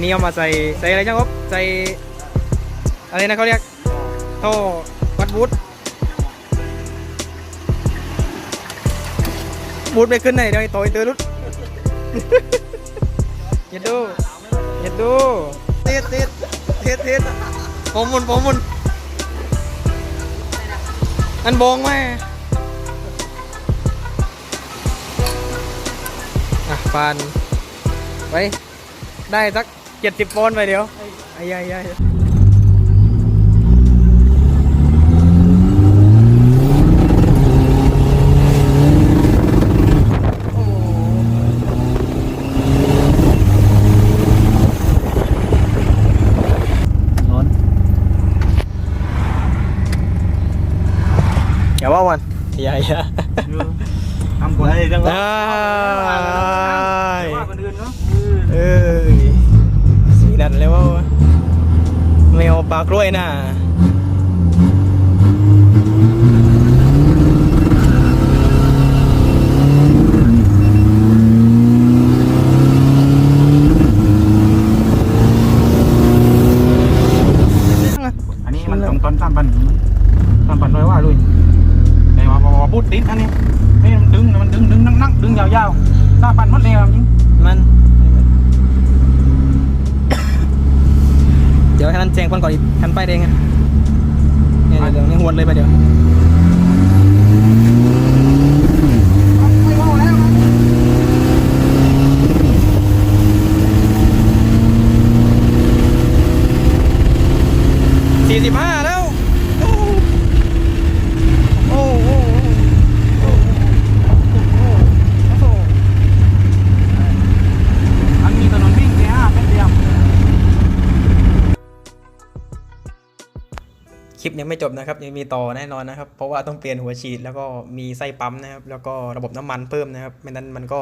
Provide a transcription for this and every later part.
นนี้เอามาใส่ใส่อะไรจ้างครับใส่อะไรนะเขาเรียกท่อวัดบูทบูทไปขึ้นไหนเดี๋ยวไอ้ต่อยเตอรุดอย่าดูอย่าดูติดติดติดติดผมมุนผมมุนอันบองไหมอะปานไว้ได้สัก เจ็ดสิบปอนด์ไปเดี๋ยวไอ้ยัยยัยร้อนอย่าว่าวันอย่าอย่าทำคนให้จังได้ว่าคนอื่นเนาะเอ้ยสี ดันเลยว่าวะแมวปลากล้วยน่ะอันนี้มันตรงต้นสามพันสามพันร้อยว่าเลยแต่ว่าพอพูดติดอันนี้นี่มันดึงมันดึงดึงนั่งนั่งดึงยาวๆสามพันหมดแล้วจริงมัน เดี๋ยวให้ นั้นแจ้งก่อนก่อนอีกคันป้ายแดงอะเนี่ยเดี๋ยวนี่หวนเลยไปเดี๋ยวไม่ว่าแล้วสี่สิบห้าแล้ว คลิปยังไม่จบนะครับยังมีต่อแน่นอนนะครับ เพราะว่าต้องเปลี่ยนหัวฉีดแล้วก็มีไส้ปั๊มนะครับ แล้วก็ระบบน้ำมันเพิ่มนะครับไม่นั้นมันก็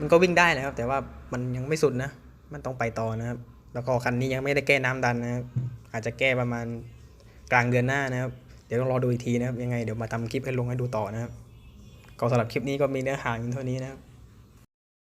มันก็วิ่งได้นะครับ แต่ว่ามันยังไม่สุดนะ มันต้องไปต่อนะครับ แล้วก็คันนี้ยังไม่ได้แก้น้ำดันนะครับ อาจจะแก้ประมาณกลางเดือนหน้านะครับ เดี๋ยวต้องรอดูอีกทีนะครับ ยังไงเดี๋ยวมาทำคลิปให้ลงให้ดูต่อนะครับก็สำหรับคลิปนี้ก็มีเนื้อหาเพียงเท่านี้นะครับ